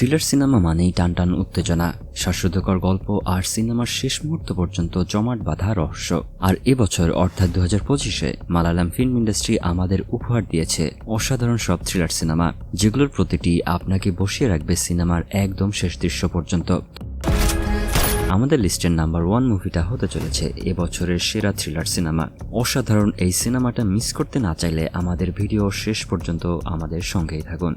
Thriller cinema মানেই টানটান উত্তেজনা শ্বাসরুদ্ধকর গল্প আর সিনেমার শেষ মুহূর্ত পর্যন্ত জমাট বাঁধা রহস্য। আর এবছর অর্থাৎ দু হাজার পঁচিশে, মালায়ালাম ফিল্ম ইন্ডাস্ট্রি আমাদের উপহার দিয়েছে অসাধারণ সব থ্রিলার সিনেমা, যেগুলোর প্রতিটি আপনাকে বসিয়ে রাখবে সিনেমার একদম শেষ দৃশ্য পর্যন্ত। আমাদের লিস্টের নাম্বার ওয়ান মুভিটা হতে চলেছে এবছরের সেরা থ্রিলার সিনেমা। অসাধারণ এই সিনেমাটা মিস করতে না চাইলে আমাদের ভিডিও শেষ পর্যন্ত আমাদের সঙ্গেই থাকুন।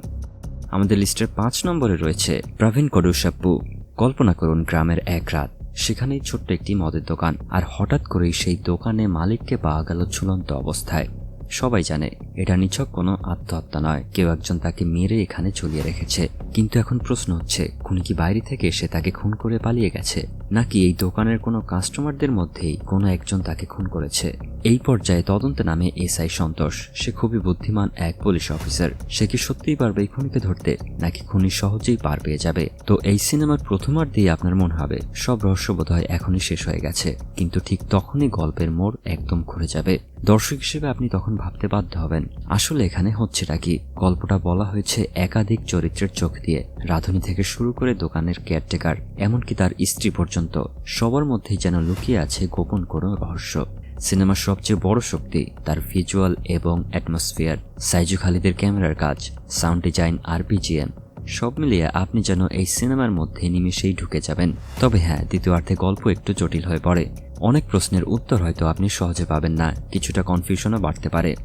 আমাদের লিস্টের পাঁচ নম্বরে রয়েছে প্রবীণ কডুসাপ্পু কল্পনা করুন গ্রামের এক রাত, সেখানেই ছোট্ট একটি মদের দোকান, আর হঠাৎ করেই সেই দোকানে মালিককে পাওয়া গেল ঝুলন্ত অবস্থায়। সবাই জানে, এটা নিছক কোনো আত্মহত্যা নয়, কেউ একজন তাকে মেরে এখানে ঝুলিয়ে রেখেছে। কিন্তু এখন প্রশ্ন হচ্ছে, খুনি কি বাইরে থেকে এসে তাকে খুন করে পালিয়ে গেছে? নাকি এই দোকানের কোনো কাস্টমারদের মধ্যেই কোনো একজন তাকে খুন করেছে? এই পর্যায়ে তদন্তে নামে এসআই সন্তোষ। সে খুবই বুদ্ধিমান এক পুলিশ অফিসার। সে কি সত্যিই পারবে খুনিকে ধরতে, নাকি খুনি সহজেই পার পেয়ে যাবে? তো এই সিনেমার প্রথমার দিয়ে আপনার মনে হবে। সব রহস্য বোধহয় এখনই শেষ হয়ে গেছে। কিন্তু ঠিক তখনই গল্পের মোড় একদম ঘুরে যাবে। দর্শক হিসেবে আপনি তখন ভাবতে বাধ্য হবেন, আসলে এখানে হচ্ছেটা কি? গল্পটা বলা হয়েছে একাধিক চরিত্রের চোখ দিয়ে। রাধুনী থেকে শুরু করে দোকানের কেয়ারটেকার, এমনকি তার স্ত্রী পর্যন্ত সবার মধ্যেই যেন লুকিয়ে আছে গোপন কোনো রহস্য। সিনেমার সবচেয়ে বড় শক্তি তার ভিজুয়াল এবং অ্যাটমসফিয়ার। সাইজু খালিদের ক্যামেরার কাজ, সাউন্ড ডিজাইন আর বিজিএম সব মিলিয়ে আপনি যেন এই সিনেমার মধ্যে নিমেষেই ঢুকে যাবেন। তবে হ্যাঁ দ্বিতীয়ার্ধে গল্প একটু জটিল হয়ে পড়ে। অনেক প্রশ্নের উত্তর হয়তো আপনি সহজে পাবেন না, কিছুটা কনফিউশনও বাড়তে পারে।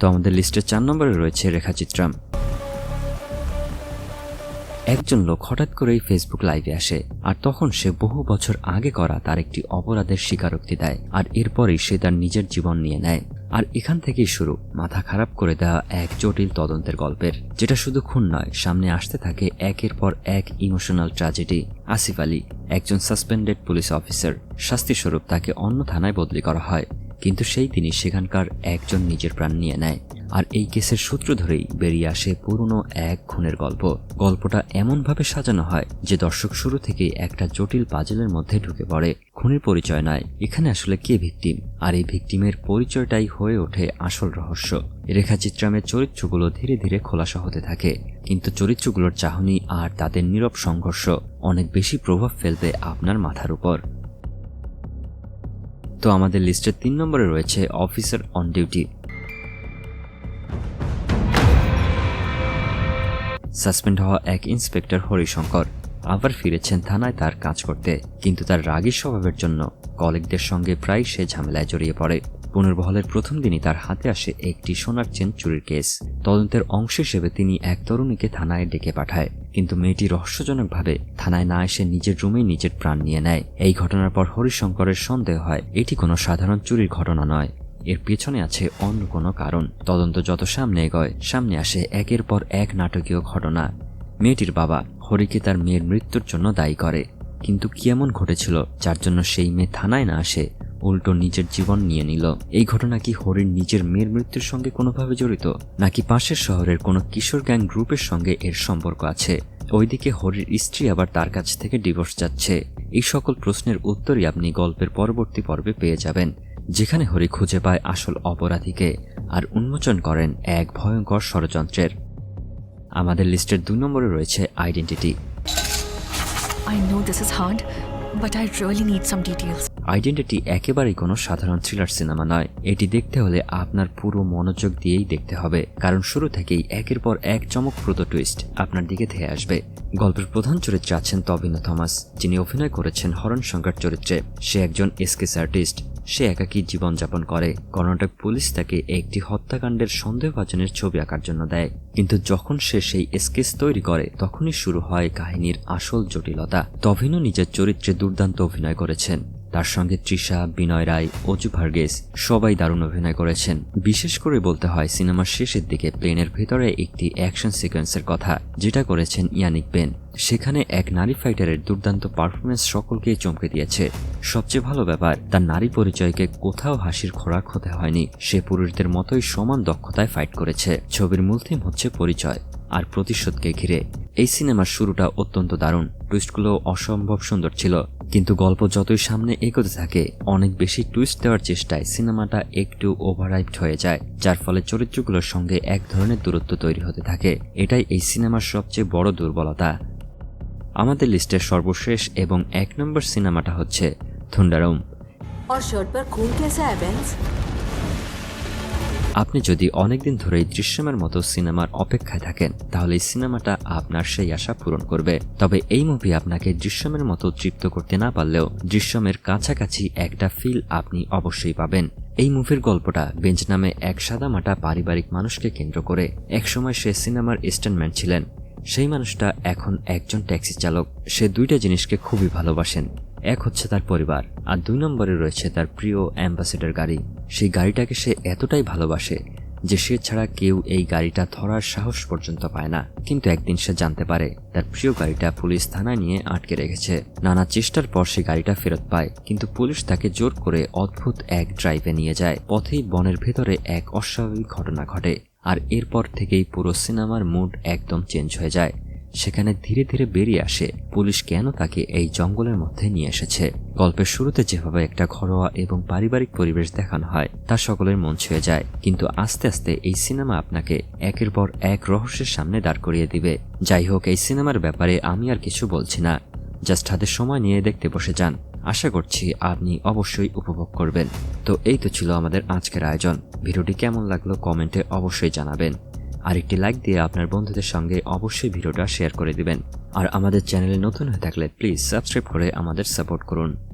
তো আমাদের লিস্টের চার নম্বরে রয়েছে রেখাচিত্রাম। একজন লোক হঠাৎ করেই ফেসবুক লাইভে আসে, আর তখন সে বহু বছর আগে করা তার একটি অপরাধের স্বীকারোক্তি দেয়, আর এরপরেই সে তার নিজের জীবন নিয়ে নেয়। আর এখান থেকেই শুরু, মাথা খারাপ করে দেওয়া এক জটিল তদন্তের গল্পের, যেটা শুধু খুন নয়, সামনে আসতে থাকে একের পর এক ইমোশনাল ট্র্যাজেডি আসিফ আলী, একজন সাসপেন্ডেড পুলিশ অফিসার শাস্তিস্বরূপ তাকে অন্য থানায় বদলি করা হয়, কিন্তু সেই দিনই সেখানকার একজন নিজের প্রাণ নিয়ে নেয়। আর এই কেসের সূত্র ধরেই বেরিয়ে আসে পুরনো এক খুনের গল্প। গল্পটা এমনভাবে সাজানো হয় যে দর্শক শুরু থেকেই একটা জটিল পাজেলের মধ্যে ঢুকে পড়ে। খুনের পরিচয় নয়, এখানে আসলে কে ভিকটিম? আর এই ভিকটিমের পরিচয়টাই হয়ে ওঠে আসল রহস্য। রেখাচিত্রামের চরিত্রগুলো ধীরে ধীরে খোলাসা হতে থাকে, কিন্তু চরিত্রগুলোর চাহনি আর তাদের নীরব সংঘর্ষ অনেক বেশি প্রভাব ফেলবে আপনার মাথার উপর। তো আমাদের লিস্টের তিন নম্বরে রয়েছে অফিসার অন ডিউটি। সাসপেন্ড হওয়া এক ইন্সপেক্টর হরিশঙ্কর আবার ফিরেছেন থানায় তার কাজ করতে, কিন্তু তার রাগী স্বভাবের জন্য কলিগদের সঙ্গে প্রায় সে ঝামেলায় জড়িয়ে পড়ে। পুনর্বহলের প্রথম দিনই তার হাতে আসে একটি সোনার চেন চুরির কেস। তদন্তের অংশ হিসেবে তিনি এক তরুণীকে থানায় ডেকে পাঠায়, কিন্তু মেয়েটি রহস্যজনকভাবে থানায় না এসে নিজের রুমেই নিজের প্রাণ নিয়ে নেয়। এই ঘটনার পর হরিশঙ্করের সন্দেহ হয়, এটি কোনো সাধারণ চুরির ঘটনা নয়। এর পেছনে আছে অন্য কোনো কারণ। তদন্ত যত সামনে এগোয়, সামনে আসে একের পর এক নাটকীয় ঘটনা। মেয়েটির বাবা হরিকে তার মেয়ের মৃত্যুর জন্য দায়ী করে। কিন্তু কি এমন ঘটেছিল যার জন্য সেই মেয়ে থানায় না আসে? উল্টো নিজের জীবন নিয়ে নিল। এই ঘটনা কি হরির নিজের মেয়ের মৃত্যুর সঙ্গে কোনোভাবে জড়িত? নাকি পাশের শহরের কোনো কিশোর গ্যাং গ্রুপের সঙ্গে এর সম্পর্ক আছে? ওইদিকে হরির স্ত্রী আবার তার কাছ থেকে ডিভোর্স যাচ্ছে এই সকল প্রশ্নের উত্তরই আপনি গল্পের পরবর্তী পর্বে পেয়ে যাবেন। যেখানে হরি খুঁজে পায় আসল অপরাধীকে আর উন্মোচন করেন এক ভয়ঙ্কর ষড়যন্ত্রের। আমাদের লিস্টের দুই নম্বরে রয়েছে identity. I know this is hard, but I really need some details. Identity একেবারেই কোনো সাধারণ থ্রিলার সিনেমা নয়। এটি দেখতে হলে আপনার পুরো মনোযোগ দিয়েই দেখতে হবে কারণ শুরু থেকেই একের পর এক চমকপ্রদ টুইস্ট আপনার দিকে ধেয়ে আসবে। গল্পের প্রধান চরিত্রে আছেন তবিন থমাস যিনি অভিনয় করেছেন হরণ সংকট চরিত্রে। সে একজন এসকেস আর্টিস্ট সে একাকী জীবনযাপন করে। কর্ণাটক পুলিশ তাকে একটি হত্যাকাণ্ডের সন্দেহভাজনের ছবি আঁকার জন্য দেয়। কিন্তু যখন সে সেই স্কেচ তৈরি করে, তখনই শুরু হয় কাহিনীর আসল জটিলতা। তভিনও নিজের চরিত্রে দুর্দান্ত অভিনয় করেছেন। তার সঙ্গে তৃষা, বিনয় রায়, অজু ভার্গেস সবাই দারুণ অভিনয় করেছেন। বিশেষ করে বলতে হয়, সিনেমার শেষের দিকে প্লেনের ভেতরে একটি অ্যাকশন সিকোয়েন্সের কথা, যেটা করেছেন ইয়ানিক বেন। সেখানে এক নারী ফাইটারের দুর্দান্ত পারফরমেন্স সকলকেই চমকে দিয়েছে। সবচেয়ে ভালো ব্যাপার, তার নারী পরিচয়কে কোথাও হাসির খোরাক হতে হয়নি। সে পুরুষদের মতোই সমান দক্ষতায় ফাইট করেছে। ছবির মূল থিম হচ্ছে পরিচয় আর প্রতিশোধকে ঘিরে। এই সিনেমার শুরুটা অত্যন্ত দারুণ। টুইস্টগুলো অসম্ভব সুন্দর ছিল কিন্তু গল্প যতই সামনে এগোতে থাকে অনেক বেশি টুইস্ট দেওয়ার চেষ্টায় সিনেমাটা একটু ওভারহাইপড হয়ে যায় যার ফলে চরিত্রগুলোর সঙ্গে এক ধরনের দূরত্ব তৈরি হতে থাকে এটাই এই সিনেমার সবচেয়ে বড় দুর্বলতা আমাদের লিস্টের সর্বশেষ এবং এক নম্বর সিনেমাটা হচ্ছে থুন্ডারুম और शर्ट पर खून कैसा है बेंस আপনি যদি অনেকদিন ধরেই দৃশ্যমের মতো সিনেমার অপেক্ষায় থাকেন, তাহলে এই সিনেমাটা আপনার সেই আশা পূরণ করবে। তবে এই মুভি আপনাকে দৃশ্যমের মতো তৃপ্ত করতে না পারলেও দৃশ্যমের কাছাকাছি একটা ফিল আপনি অবশ্যই পাবেন। এই মুভির গল্পটা বেঞ্চ নামে এক সাদামাটা পারিবারিক মানুষকে কেন্দ্র করে একসময় সে সিনেমার স্ট্যান্ডম্যান ছিলেন। সেই মানুষটা এখন একজন ট্যাক্সি চালক। সে দুইটা জিনিসকে খুবই ভালোবাসেন। এক হচ্ছে তার পরিবার, আর দুই নম্বরে রয়েছে তার প্রিয় অ্যাম্বাসেডার গাড়ি। সেই গাড়িটাকে সে এতটাই ভালোবাসে যে সে ছাড়া কেউ এই গাড়িটা ধরার সাহস পর্যন্ত পায় না। কিন্তু একদিন সে জানতে পারে তার প্রিয় গাড়িটা পুলিশ থানায় নিয়ে আটকে রেখেছে। নানা চেষ্টার পর সে গাড়িটা ফেরত পায়, কিন্তু পুলিশ তাকে জোর করে অদ্ভুত এক ড্রাইভে নিয়ে যায়। পথেই বনের ভেতরে এক অস্বাভাবিক ঘটনা ঘটে, আর এরপর থেকেই পুরো সিনেমার মুড একদম চেঞ্জ হয়ে যায়। সেখানে ধীরে ধীরে বেরিয়ে আসে। পুলিশ কেন তাকে এই জঙ্গলের মধ্যে নিয়ে এসেছে? গল্পের শুরুতে যেভাবে একটা ঘরোয়া এবং পারিবারিক পরিবেশ দেখানো হয়, তা সকলের মন ছুঁয়ে যায়। কিন্তু আস্তে আস্তে এই সিনেমা আপনাকে একের পর এক রহস্যের সামনে দাঁড় করিয়ে দিবে। যাই হোক, এই সিনেমার ব্যাপারে আমি আর কিছু বলছি না। জাস্ট হাতে সময় নিয়ে দেখতে বসে যান। আশা করছি আপনি অবশ্যই উপভোগ করবেন। তো এই তো ছিল আমাদের আজকের আয়োজন। ভিডিওটি কেমন লাগল কমেন্টে অবশ্যই জানাবেন। আর একটি লাইক দিয়ে আপনার বন্ধুদের সঙ্গে অবশ্যই ভিডিওটা শেয়ার করে দিবেন। আর আমাদের চ্যানেলে নতুন হয়ে থাকলে প্লিজ সাবস্ক্রাইব করে আমাদের সাপোর্ট করুন।